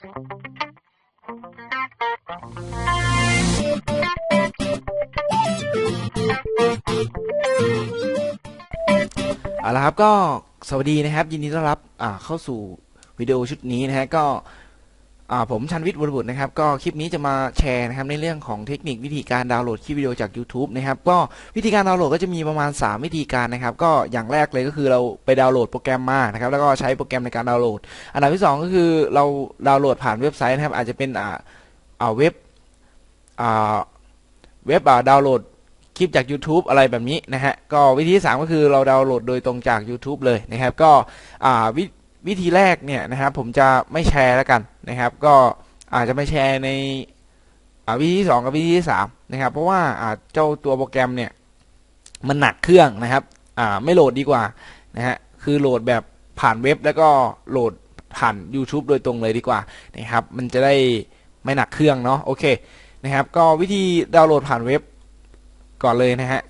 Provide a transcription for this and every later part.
เอาละครับก็สวัสดีนะครับ ยินดีต้อนรับเข้าสู่วิดีโอชุดนี้นะฮะก็ ผมชันวิทย์วรบุตรนะครับ ก็คลิปนี้จะมาแชร์นะครับในเรื่องของเทคนิควิธีการดาวน์โหลดคลิปวิดีโอจาก YouTube นะครับก็วิธีการดาวน์โหลดก็จะมีประมาณ 3 วิธีการนะครับ ก็อย่างแรกเลยก็คือเราไปดาวน์โหลดโปรแกรมมานะครับแล้วก็ใช้โปรแกรมในการดาวน์โหลด อันดับที่ 2 ก็คือเราดาวน์โหลดผ่านเว็บไซต์นะครับ อาจจะเป็นอ่าอ่าเว็บอ่าเว็บอ่าดาวน์โหลดคลิปจาก YouTube อะไรแบบนี้นะฮะก็วิธีที่3ก็คือเราดาวน์โหลดโดยตรงจาก YouTube เลยนะครับ ก็อ่าวิ วิธีแรกเนี่ยนะครับผมจะไม่แชร์แล้วกันนะครับ ก็อาจจะไม่แชร์ในวิธีที่2กับวิธีที่3นะครับ เพราะว่าเจ้าตัวโปรแกรมเนี่ยมันหนักเครื่องนะครับไม่โหลดดีกว่านะฮะคือโหลดแบบผ่านเว็บแล้วก็โหลดผ่าน YouTube โดยตรงเลยดีกว่านะครับ มันจะได้ไม่หนักเครื่องเนาะโอเคนะครับ ก็วิธีดาวน์โหลดผ่านเว็บก่อนเลยนะฮะ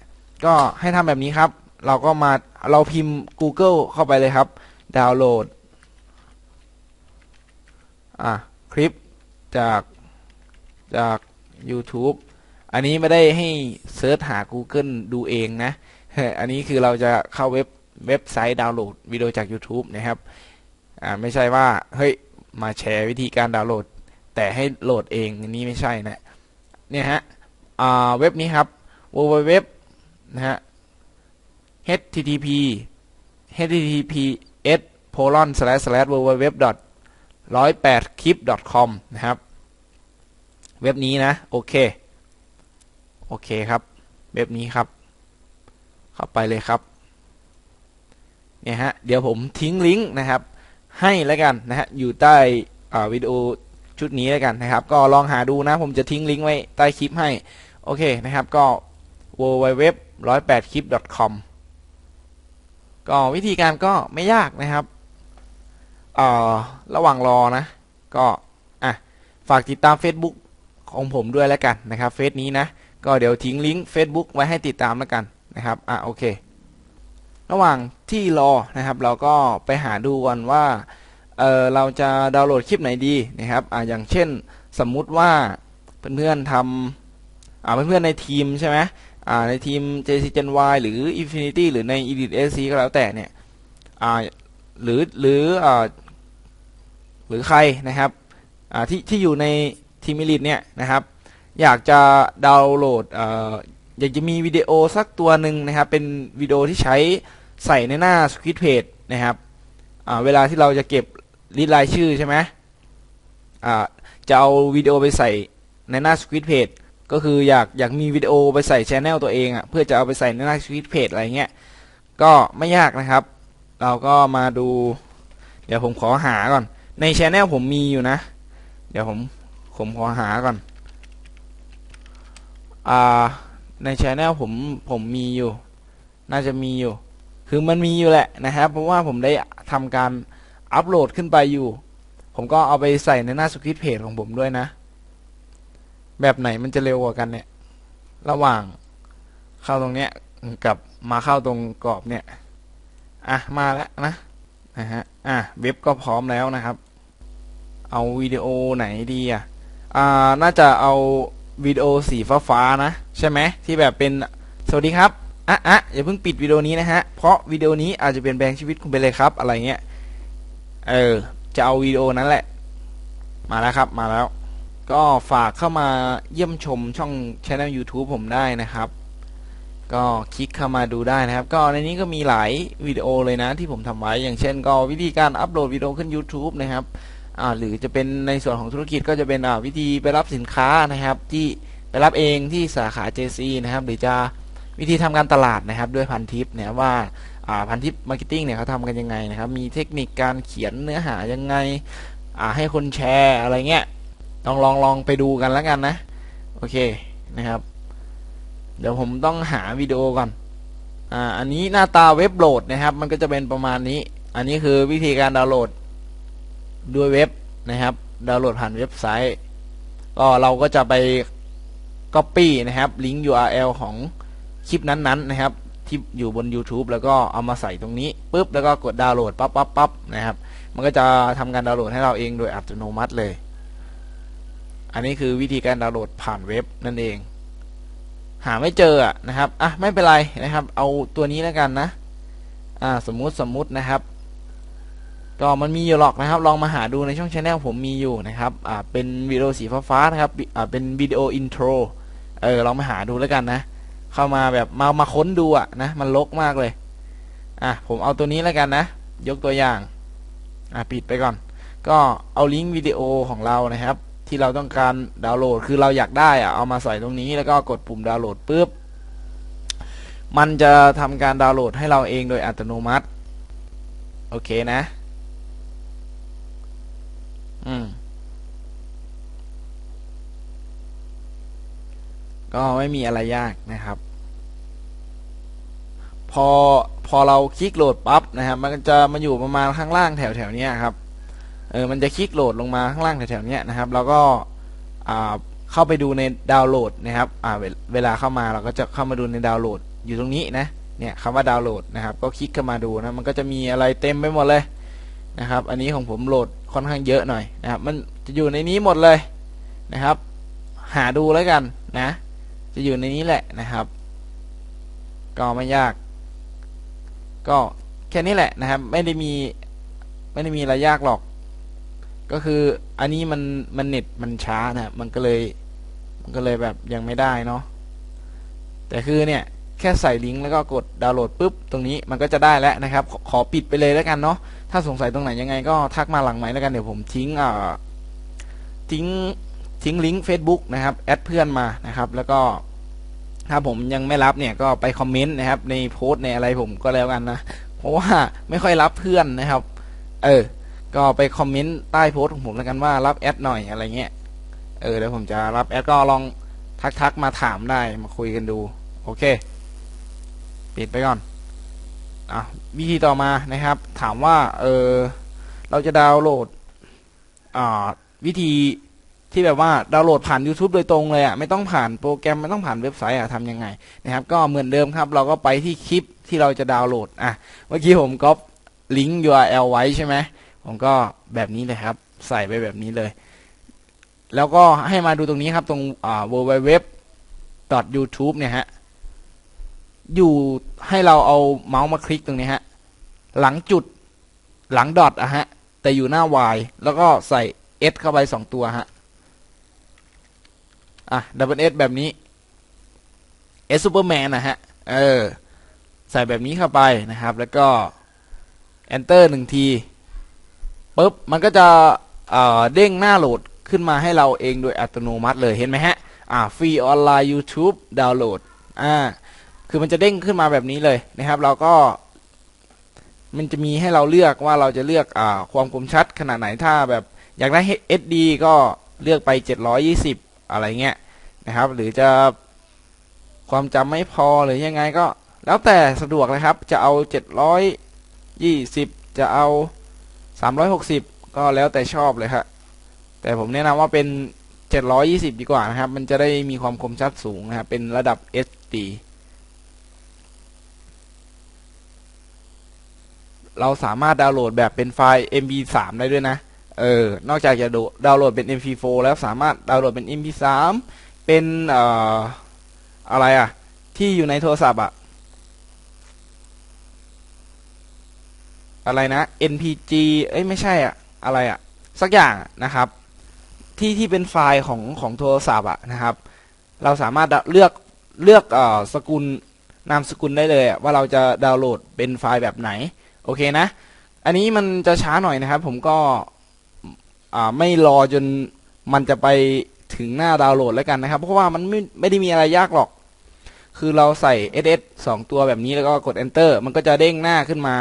ก็ให้ทำแบบนี้ครับ เราก็มาเราพิมพ์ Google เข้าไปเลยครับ ดาวน์โหลด อะคลิปจากจาก YouTube อันนี้ไม่ได้ให้เซิร์ชหา Google ดูเองนะ อันนี้คือเราจะเข้าเว็บเว็บไซต์ดาวน์โหลดวิดีโอจาก YouTube นะครับ อ่าไม่ใช่ว่า เฮ้ย มาแชร์วิธีการดาวน์โหลด แต่ให้โหลดเองอันนี้ไม่ใช่นะ เนี่ยฮะ อ่าเว็บนี้ครับ www นะฮะ http https colon slash slash www 108 clip com นะครับ เว็บนี้นะ โอเค โอเคครับ เว็บนี้ครับ เข้าไปเลยครับ เนี่ยฮะ เดี๋ยวผมทิ้งลิงก์นะครับ ให้แล้วกันนะฮะ อยู่ใต้วิดีโอชุดนี้แล้วกันนะครับ ก็ลองหาดูนะ ผมจะทิ้งลิงก์ไว้ใต้คลิปให้ โอเคนะครับ ก็ www 108 clip com ก็วิธีการก็ไม่ยากนะครับ อ่อระหว่างรอนะ ก็อะฝากติดตาม Facebook ของผมด้วยแล้วกันนะครับเฟซนี้นะ ก็เดี๋ยวทิ้งลิงก์ Facebook ไว้ให้ติดตามแล้วกันนะครับอะโอเค ระหว่างที่รอนะครับ เราก็ไปหาดูก่อนว่าเออเราจะดาวน์โหลดคลิปไหนดีนะครับอะอย่างเช่นสมมุติว่าเพื่อนๆทำอ่าเพื่อนๆในทีมใช่ไหมอ่าในทีม JC Gen Y หรือ Infinity หรือใน Elite SC ก็แล้วแต่เนี่ยอ่าหรือหรืออ่า หรือใครนะครับที่ที่อยู่ในทีม Elite เนี่ยนะครับอยากจะดาวน์โหลดออยากจะมีวิดีโอสักตัวหนึ่งนะครับ เป็นวิดีโอที่ใช้ใส่ในหน้า Squid Page นะครับเวลาที่เราจะเก็บลิสต์รายชื่อใช่ไหมจะเอาวิดีโอไปใส่ในหน้า Squid Page ก็คืออยากอยากมีวิดีโอไปใส่ชแนลตัวเองอะเพื่อจะเอาไปใส่ในหน้าชีวิตเพจอะไรเงี้ยก็ไม่ยากนะครับ เราก็มาดู เดี๋ยวผมขอหาก่อน ในชแนลผมมีอยู่นะ เดี๋ยวผมผมขอหาก่อน อ่า ในชแนลผมผมมีอยู่ น่าจะมีอยู่ คือมันมีอยู่แหละนะครับ เพราะว่าผมได้ทำการอัปโหลดขึ้นไปอยู่ ผมก็เอาไปใส่ในหน้าสคริปต์เพจของผมด้วยนะ แบบไหนมันจะเร็วกว่ากันเนี่ย ระหว่างเข้าตรงเนี้ยกับมาเข้าตรงกรอบเนี่ย อะ มาแล้วนะนะฮะ อะ เว็บก็พร้อมแล้วนะครับ เอาวิดีโอไหนดีอะอ่าน่าจะเอาวิดีโอสีฟ้าๆนะ ใช่ไหมที่แบบเป็นสวัสดีครับอะอะอย่าเพิ่งปิดวิดีโอนี้นะฮะ เพราะวิดีโอนี้อาจจะเปลี่ยนแปลงชีวิตคุณไปเลยครับอะไรเงี้ยเออจะเอาวิดีโอนั้นแหละ มาแล้วครับมาแล้ว ก็ฝากเข้ามาเยี่ยมชมช่องช anel YouTube ผมได้นะครับ ก็คลิกเข้ามาดูได้นะครับ ก็ในนี้ก็มีหลายวิดีโอเลยนะที่ผมทำไว้อย่างเช่น ก็วิธีการอัปโหลดวิดีโอขึ้น YouTube นะครับ หรือจะเป็นในส่วนของธุรกิจก็จะเป็นวิธีไปรับสินค้านะครับ ที่ไปรับเองที่สาขา JC นะครับ หรือจะวิธีทำการตลาดนะครับ ด้วยพันทิปเนี่ยว่าพันทิปมาร์เก็ตติ้งเนี่ยเขาทำกันยังไงนะครับ มีเทคนิคการเขียนเนื้อหายังไงให้คนแชร์อะไรเงี้ยลองลองลองไปดูกันแล้วกันนะ โอเคนะครับ เดี๋ยวผมต้องหาวิดีโอก่อนอ่าอันนี้หน้าตาเว็บโหลดนะครับ มันก็จะเป็นประมาณนี้ อันนี้คือวิธีการดาวน์โหลด ด้วยเว็บนะครับ ดาวน์โหลดผ่านเว็บไซต์ ก็เราก็จะไป Copy นะครับลิงก์ URL ของคลิปนั้นๆนะครับ ที่อยู่บน YouTube แล้วก็เอามาใส่ตรงนี้ปุ๊บแล้วก็กดดาวน์โหลดปั๊บปั๊บปั๊บนะครับ มันก็จะทำการดาวน์โหลดให้เราเองโดยอัตโนมัติเลย อันนี้คือวิธีการดาวน์โหลดผ่านเว็บนั่นเอง หาไม่เจอนะครับอะไม่เป็นไรนะครับ เอาตัวนี้แล้วกันนะอ่าสมมุติสมมุตินะครับ ก็มันมีอยู่หรอกนะครับ ลองมาหาดูในช่องช anel ผมมีอยู่นะครับอ่าเป็นวิดีโอสีฟ้าๆนะครับอ่าเป็นวิดีโออินโทรเออลองมาหาดูแล้วกันนะ เข้ามาแบบมามาค้นดูอะนะมันลกมากเลยอะผมเอาตัวนี้แล้วกันนะ ยกตัวอย่างอะปิดไปก่อน ก็เอาลิงก์วิดีโอของเรานะครับ ที่เราต้องการดาวน์โหลดคือเราอยากได้อะเอามาใส่ตรงนี้แล้วก็กดปุ่มดาวน์โหลดปุ๊บมันจะทำการดาวน์โหลดให้เราเองโดยอัตโนมัติ โอเคนะ อืม ก็ไม่มีอะไรยากนะครับ พอพอเราคลิกโหลดปั๊บนะครับ มันจะมาอยู่ประมาณข้างล่างแถวแถวเนี้ยครับ เออ มันจะคลิกโหลดลงมาข้างล่างแถวๆเนี้ยนะครับ แล้วก็อ่าเข้าไปดูในดาวน์โหลดนะครับ อ่าเวเวลาเข้ามาเราก็จะเข้ามาดูในดาวน์โหลดอยู่ตรงนี้นะ เนี่ยคำว่าดาวน์โหลดนะครับ ก็คลิกเข้ามาดูนะ มันก็จะมีอะไรเต็มไปหมดเลย นะครับ อันนี้ของผมโหลดค่อนข้างเยอะหน่อยนะครับ มันจะอยู่ในนี้หมดเลยนะครับ หาดูแล้วกันนะ จะอยู่ในนี้แหละนะครับ ก็ไม่ยาก ก็แค่นี้แหละนะครับ ไม่ได้มีไม่ได้มีอะไรยากหรอก ก็คืออันนี้มันมันเน็ตมันช้านะมันก็เลย มันก็เลยแบบยังไม่ได้เนาะแต่คือเนี่ย แค่ใส่ลิงก์แล้วก็กดดาวน์โหลดปุ๊บตรงนี้มันก็จะได้แล้วนะครับขอขอปิดไปเลยแล้วกันเนาะถ้าสงสัยตรงไหนยังไงก็ทักมาหลังไหมแล้วกันเดี๋ยวผมทิ้งอ่าทิ้งทิ้งลิงก์ Facebook นะครับแอดเพื่อนมานะครับ แล้วก็ถ้าผมยังไม่รับเนี่ยก็ไปคอมเมนต์นะครับ ในโพสต์ในอะไรผมก็แล้วกันนะ เพราะว่าไม่ค่อยรับเพื่อนนะครับ เออ ก็ไปคอมเมนต์ใต้โพสต์ของผมแล้วกันว่ารับแอดหน่อยอะไรเงี้ยเออเดี๋ยวผมจะรับแอดก็ลองทักทักๆมาถามได้มาคุยกันดู โอเค ปิดไปก่อนอะวิธีต่อมานะครับ ถามว่าเออเราจะดาวน์โหลดอ่าวิธีที่แบบว่าดาวน์โหลดผ่าน YouTube โดยตรงเลยอะไม่ต้องผ่านโปรแกรมไม่ต้องผ่านเว็บไซต์อะทำยังไงนะครับ ก็เหมือนเดิมครับ เราก็ไปที่คลิปที่เราจะดาวน์โหลดอะเมื่อกี้ผมก๊อปลิงก์ URL ไว้ใช่ไหมผมก็แบบนี้เลยครับ ใส่ไปแบบนี้เลย แล้วก็ให้มาดูตรงนี้ครับตรงอ่า www youtube เนี่ยฮะ อยู่ให้เราเอาเมาส์มาคลิกตรงนี้ฮะ หลังจุดหลังดอทอะฮะ แต่อยู่หน้า Y แล้วก็ใส่ S เข้าไปสองตัวฮะ อะดับเบิลเอสแบบนี้ S Superman นะฮะ เออ ใส่แบบนี้เข้าไปนะครับ แล้วก็ Enter หนึ่งทีปุ๊บ มันก็จะเเด้งหน้าโหลดขึ้นมาให้เราเองโดยอัตโนมัติเลยเห็นไหมฮะ อ่าฟรีออนไลน์ YouTube ดาวน์โหลด อ่า คือมันจะเด้งขึ้นมาแบบนี้เลยนะครับ เราก็ มันจะมีให้เราเลือกว่าเราจะเลือกอความคมชัดขนาดไหนถ้าแบบอยากได้ HD ก็เลือกไป 720 อะไรเงี้ยนะครับ หรือจะความจำไม่พอหรือยังไงก็ แล้วแต่สะดวกเลยครับ จะเอา 720 จะเอา 360 ก็แล้วแต่ชอบเลยครับแต่ผมแนะนำว่าเป็น 720 ดีกว่านะครับ มันจะได้มีความคมชัดสูงนะครับ เป็นระดับ HD เราสามารถดาวน์โหลดแบบเป็นไฟล์ MP3 ได้ด้วยนะ เออ นอกจากจะดาวน์โหลดเป็น MP4 แล้วสามารถดาวน์โหลดเป็น MP3 เป็นเอ่ออะไรอะที่อยู่ในโทรศัพท์อะอะไรนะ NPG เอ้ยไม่ใช่อะอะไรอะสักอย่างนะครับ ที่ที่เป็นไฟล์ของของโทรศัพท์อะนะครับ เราสามารถเลือกเลือกเอ่อสกุลนามสกุลได้เลยอะว่าเราจะดาวน์โหลดเป็นไฟล์แบบไหน โอเคนะ อันนี้มันจะช้าหน่อยนะครับ ผมก็ไม่รอจนมันจะไปถึงหน้าดาวน์โหลดแล้วกันนะครับ เพราะว่ามันไม่ไม่ได้มีอะไรยากหรอก คือเราใส่ ss สองตัวแบบนี้แล้วก็กด enter มันก็จะเด้งหน้าขึ้นมา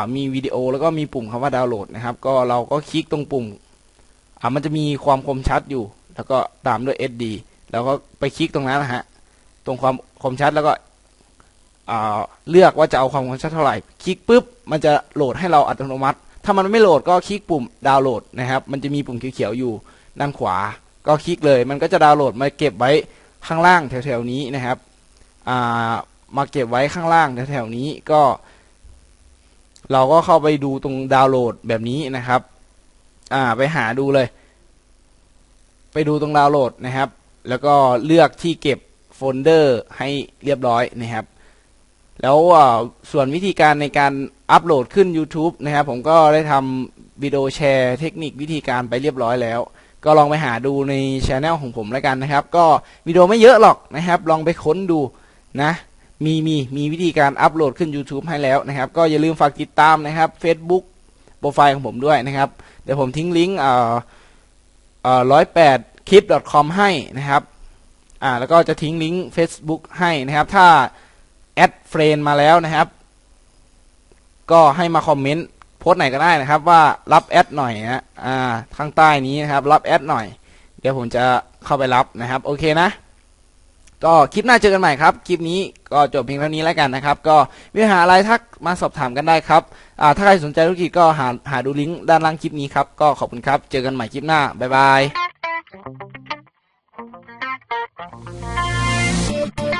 ามีวิดีโอแล้วก็มีปุ่มคำว่าดาวน์โหลดนะครับ ก็เราก็คลิกตรงปุ่มมันจะมีความคมชัดอยู่ แล้วก็ตามด้วย SD แล้วก็ไปคลิกตรงนั้นนะฮะ ตรงความคมชัดแล้วก็ เลือกว่าจะเอาความคมชัดเท่าไหร่ คลิกปุ๊บมันจะโหลดให้เราอัตโนมัติ ถ้ามันไม่โหลดก็คลิกปุ่มดาวน์โหลดนะครับ มันจะมีปุ่มเขียวๆอยู่ด้านขวา ก็คลิกเลย มันก็จะดาวน์โหลดมาเก็บไว้ข้างล่างแถวๆนี้นะครับามาเก็บไว้ข้างล่างแถวๆนี้ก็ เราก็เข้าไปดูตรงดาวน์โหลดแบบนี้นะครับไปหาดูเลย ไปดูตรงดาวน์โหลดนะครับ แล้วก็เลือกที่เก็บโฟลเดอร์ให้เรียบร้อยนะครับ แล้วส่วนวิธีการในการอัปโหลดขึ้น YouTube นะครับผมก็ได้ทำวิดีโอแชร์เทคนิควิธีการไปเรียบร้อยแล้ว ก็ลองไปหาดูในช anel ของผมแล้วกันนะครับ ก็วิดีโอไม่เยอะหรอกนะครับ ลองไปค้นดูนะมีมีมีวิธีการอัปโหลดขึ้น YouTube ให้แล้วนะครับ ก็อย่าลืมฝากติดตามนะครับ Facebook โปรไฟล์ของผมด้วยนะครับ เดี๋ยวผมทิ้งลิงก์เอ่อเอ่อร้อยแปดคลิป .com ให้นะครับอ่าแล้วก็จะทิ้งลิงก์ Facebook ให้นะครับ ถ้า แอดเฟรนมาแล้วนะครับ ก็ให้มาคอมเมนต์โพสไหนก็ได้นะครับ ว่ารับแอดหน่อยนะอ่าข้างใต้นี้นะครับ รับแอดหน่อย เดี๋ยวผมจะเข้าไปรับนะครับ โอเคนะ ก็คลิปหน้าเจอกันใหม่ครับ คลิปนี้ก็จบเพียงเท่านี้แล้วกันนะครับ ก็มีหาอะไรทักมาสอบถามกันได้ครับอ่าถ้าใครสนใจธุรกิจก็หาหาดูลิงก์ด้านล่างคลิปนี้ครับ ก็ขอบคุณครับ เจอกันใหม่คลิปหน้า บ๊ายบาย Thank